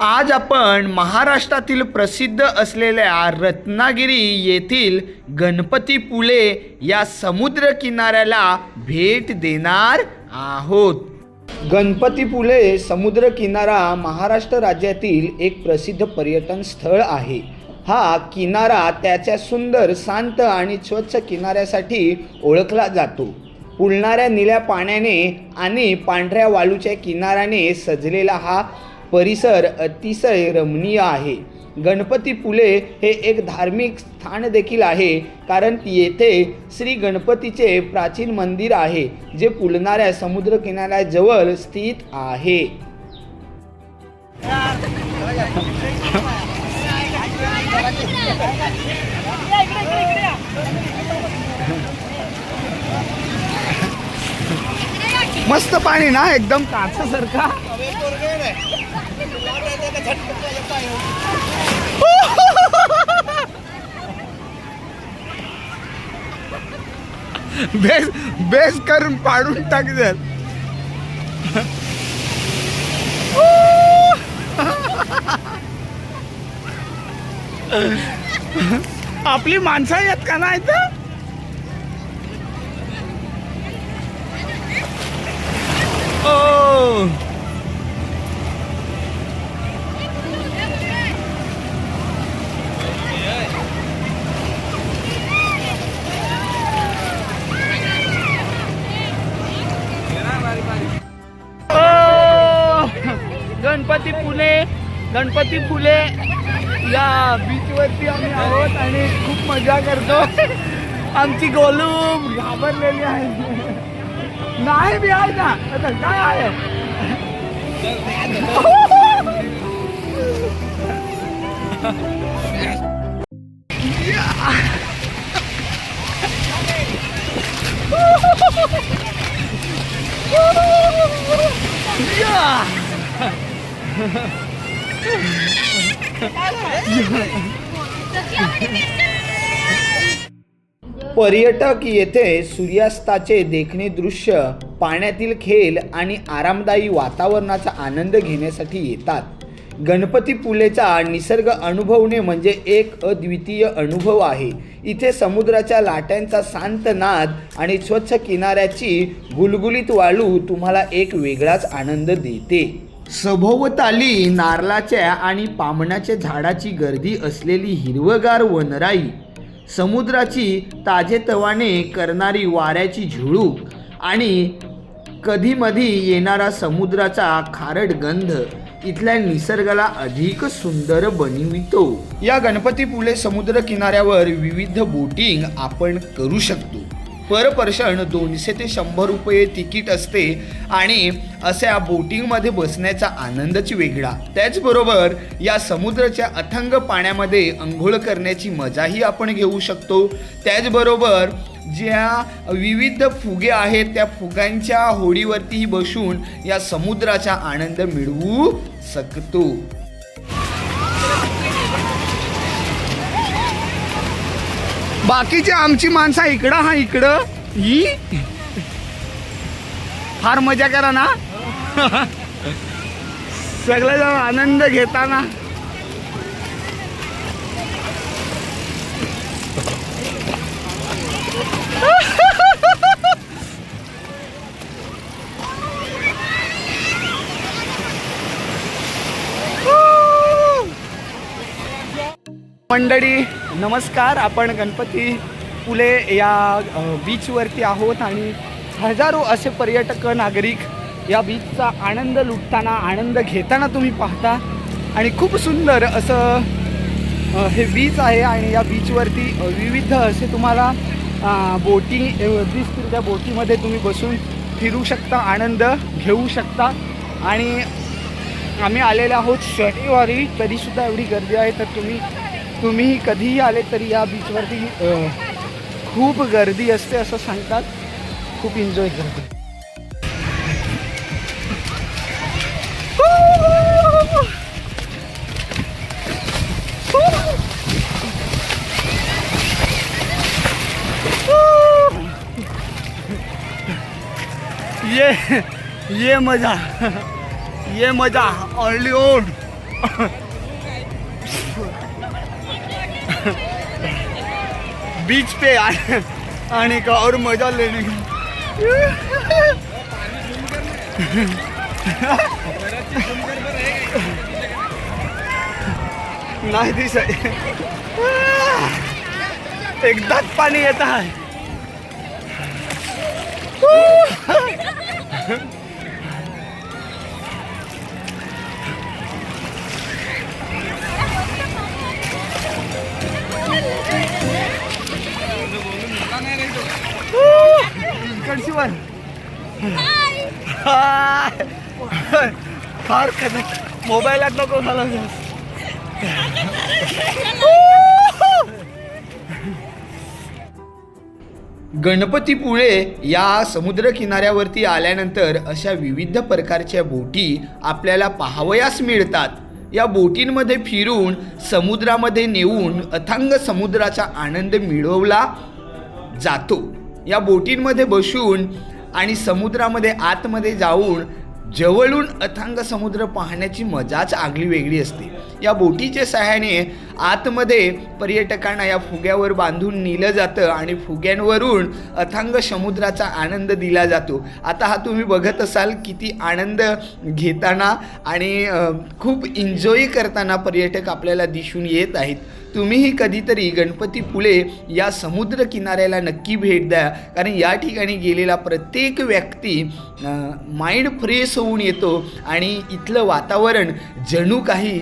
आज आपण महाराष्ट्रातील प्रसिद्ध असलेल्या रत्नागिरी येथील गणपतीपुळे या समुद्र किनाऱ्याला भेट देणार आहोत. गणपतीपुळे समुद्र किनारा महाराष्ट्र राज्यातील एक प्रसिद्ध पर्यटन स्थळ आहे. हा किनारा त्याच्या सुंदर शांत आणि स्वच्छ किनाऱ्यासाठी ओळखला जातो. पुलणाऱ्या निळ्या पाण्याने आणि पांढऱ्या वाळूच्या किनाऱ्याने सजलेला हा परिसर अतिशय रमणीय आहे. गणपतीपुळे हे एक धार्मिक स्थान देखील आहे कारण येथे श्री गणपतीचे प्राचीन मंदिर आहे जे फुलणाऱ्या समुद्र किनाऱ्याजवळ स्थित आहे. मस्त पाणी ना एकदम काचासारखा. बेस बेस करून पाडून टाक जर आपली माणसं येत का नाही तर ओ! गणपती फुले या बीचवरती आम्ही आहोत आणि खूप मजा करतो. आमची गोलू घाबरलेली आहे. नाही बी आहे ना. आता काय आहे? Yeah! पर्यटक येथे सूर्यास्ताचे देखणे दृश्य पाण्यातील खेळ आणि आरामदायी वातावरणाचा आनंद घेण्यासाठी येतात. गणपतीपुलेचा निसर्ग अनुभवणे म्हणजे एक अद्वितीय अनुभव आहे. इथे समुद्राच्या लाटांचा शांत नाद आणि स्वच्छ किनाऱ्याची गुलगुलीत वाळू तुम्हाला एक वेगळाच आनंद देते. सभोवताली नारळाच्या आणि पामणाच्या झाडाची गर्दी असलेली हिरवगार वनराई समुद्राची ताजेतवाने करणारी वाऱ्याची झुळूक आणि कधीमधी येणारा समुद्राचा खारट गंध इथल्या निसर्गाला अधिक सुंदर बनवितो. या गणपतीपुळे समुद्र किनाऱ्यावर विविध बोटिंग आपण करू शकतो. पर पर्सन दोनशे ते शंभर रुपये तिकीट असते आणि अशा बोटिंगमध्ये बसण्याचा आनंदच वेगळा. त्याचबरोबर या समुद्राच्या अथंग पाण्यामध्ये अंघोळ करण्याची मजाही आपण घेऊ शकतो. त्याचबरोबर ज्या विविध फुगे आहेत त्या फुगांच्या होडीवरतीही बसून या समुद्राचा आनंद मिळवू शकतो. बाकीची आमची माणसं इकडं हा इकडं. ही? फार मजा करा ना. सगळेजण आनंद घेताना. मंडळी नमस्कार आपण गणपती पुले या बीचवरती आहोत आणि हजारो असे पर्यटक नागरिक या बीचचा आनंद लुटताना आनंद घेताना तुम्ही पाहता. आणि खूप सुंदर असं हे बीच आहे आणि या बीचवरती विविध असे तुम्हाला बोटी दिसतील त्या बोटीमध्ये तुम्ही बसून फिरू शकता आनंद घेऊ शकता. आणि आम्ही आलेले आहोत शनिवारी तरीसुद्धा एवढी गर्दी आहे तर तुम्ही तुम्ही कधीही आले तरी या बीचवरती खूप गर्दी असते असं सांगतात. खूप एन्जॉय करते ये ये मजा ये मजा ओनली ओन बीच पे आने का और मजा लेने का। नाही दिसत। एकदाच पाणी येत आहे फार खतरनाक. मोबाईलात नको झाला गणपतीपुळे या समुद्रकिनाऱ्यावरती आल्यानंतर अशा विविध प्रकारच्या बोटी आपल्याला पाहावयास मिळतात. या बोटींमध्ये फिरून समुद्रामध्ये नेऊन अथांग समुद्राचा आनंद मिळवला जातो. या बोटींमध्ये बसून आणि समुद्रामध्ये आतमध्ये जाऊन जवळून अथांग समुद्र पाहण्याची मजाच आगली वेगळी असते. या बोटीच्या सहाय्याने आतमध्ये पर्यटकांना या फुग्यावर बांधून नेलं जातं आणि फुग्यांवरून अथांग समुद्राचा आनंद दिला जातो. आता हा तुम्ही बघत असाल किती आनंद घेताना आणि खूप एन्जॉय करताना पर्यटक आपल्याला दिसून येत आहेत. तुम्हीही कधीतरी गणपती फुले या समुद्र किनाऱ्याला नक्की भेट द्या. कारण या ठिकाणी गेलेला प्रत्येक व्यक्ती माइंड फ्रेश होऊन येतो आणि इथलं वातावरण जणू काही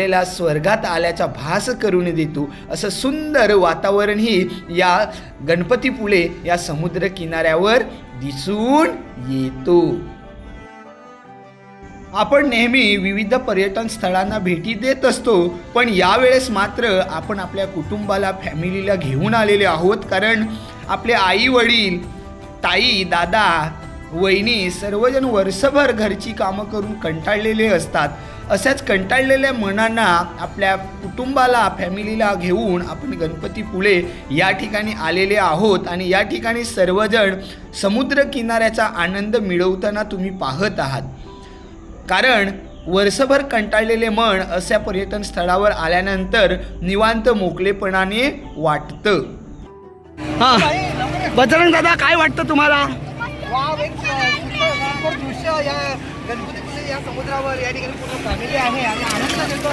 आपल्याला स्वर्गात आल्याचा भास करून देतो. असं सुंदर वातावरणही या गणपतीपुळे या समुद्र किनाऱ्यावर दिसून येतो. आपण नेहमी विविध पर्यटन स्थळांना भेटी देत असतो पण यावेळेस मात्र आपण आपल्या कुटुंबाला फॅमिलीला घेऊन आलेले आहोत. कारण आपले आई वडील ताई दादा वहिनी सर्वजण वर्षभर घरची कामं करून कंटाळलेले असतात. अशाच कंटाळलेल्या मनांना आपल्या कुटुंबाला फॅमिलीला घेऊन आपण गणपतीपुळे या ठिकाणी आलेले आहोत आणि या ठिकाणी सर्वजण समुद्र किनाऱ्याचा आनंद मिळवताना तुम्ही पाहत आहात. कारण वर्षभर कंटाळलेले मन अशा पर्यटन स्थळावर आल्यानंतर निवांत मोकळेपणाने वाटतं. हा. बजरंग दादा काय वाटतं तुम्हाला? वाव या समुद्रावर या ठिकाणी पूर्ण फॅमिली आहे आणि आनंद देतो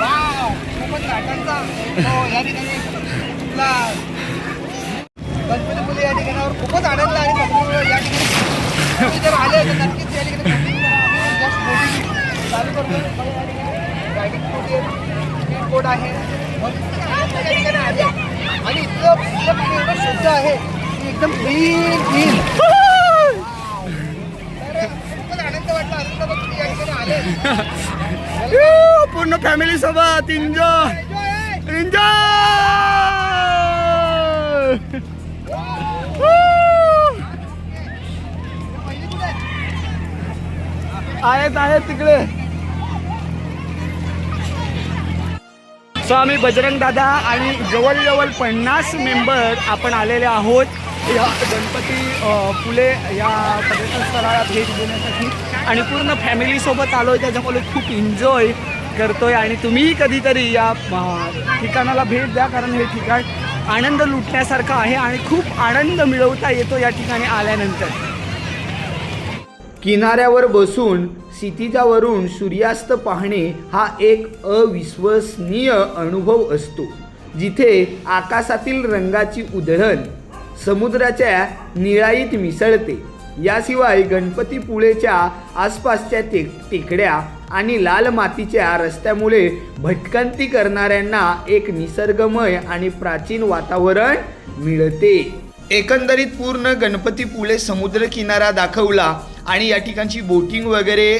वाव खूपच लाटांचा हो, या ठिकाणी आपला या ठिकाणावर खूपच आनंद आणि समुद्र या ठिकाणी जर आले तर नक्कीच या ठिकाणी चालू करतो बोट स्पीड बोट आहे या ठिकाणी आले आणि इतकं इथलं शुद्ध आहे की एकदम क्लीन क्लीन तर खूपच आनंद वाटला आनंद बघ तुम्ही या ठिकाणी आले यू, पूर्ण फॅमिली सोबत एन्जॉय Enjoy! एन्जॉय आहेत आहेत तिकडे. सो आम्ही बजरंग दादा आणि जवळजवळ पन्नास मेंबर आपण आलेले आहोत. या गणपती फुले या पर्यटन स्थळाला भेट देण्यासाठी आणि पूर्ण फॅमिलीसोबत आलो आहे त्याच्यामुळे खूप एन्जॉय आहे आणि तुम्हीही कधीतरी या ठिकाणाला भेट द्या कारण हे ठिकाण आनंद लुटण्यासारखं आहे आणि खूप आनंद मिळवता येतो या ठिकाणी आल्यानंतर. किनाऱ्यावर बसून क्षितिजावरून सूर्यास्त पाहणे हा एक अविश्वसनीय अनुभव असतो जिथे आकाशातील रंगाची उधळण समुद्राच्या निळाईत मिसळते. याशिवाय गणपतीपुळेच्या आसपासच्या टे टेकड्या आणि लाल मातीच्या रस्त्यामुळे भटकंती करणाऱ्यांना एक निसर्गमय आणि प्राचीन वातावरण मिळते. एकंदरीत पूर्ण गणपतीपुळे समुद्र किनारा दाखवला आणि या ठिकाणची बोटिंग वगैरे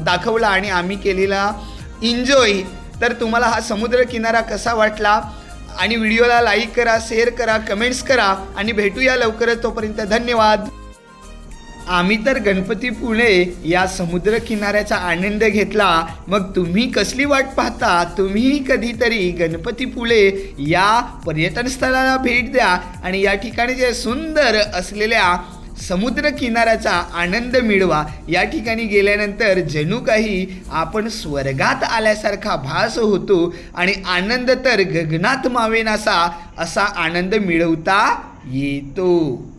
दाखवला आणि आम्ही केलेला एन्जॉय. तर तुम्हाला हा समुद्र किनारा कसा वाटला? आणि व्हिडिओला लाईक करा शेअर करा कमेंट्स करा आणि भेटूया लवकरच. तोपर्यंत धन्यवाद. आम्ही तर गणपतीपुळे या समुद्र किनाऱ्याचा आनंद घेतला. मग तुम्ही कसली वाट पाहता? तुम्ही कधीतरी गणपतीपुळे या पर्यटन स्थळाला भेट द्या. आणि या ठिकाणी जे सुंदर असलेल्या समुद्र किनाऱ्याचा आनंद मिळवा. या ठिकाणी गेल्यानंतर जणू काही आपण स्वर्गात आल्यासारखा भास होतो आणि आनंद तर गगनात मावेनासा असा आनंद मिळवता येतो.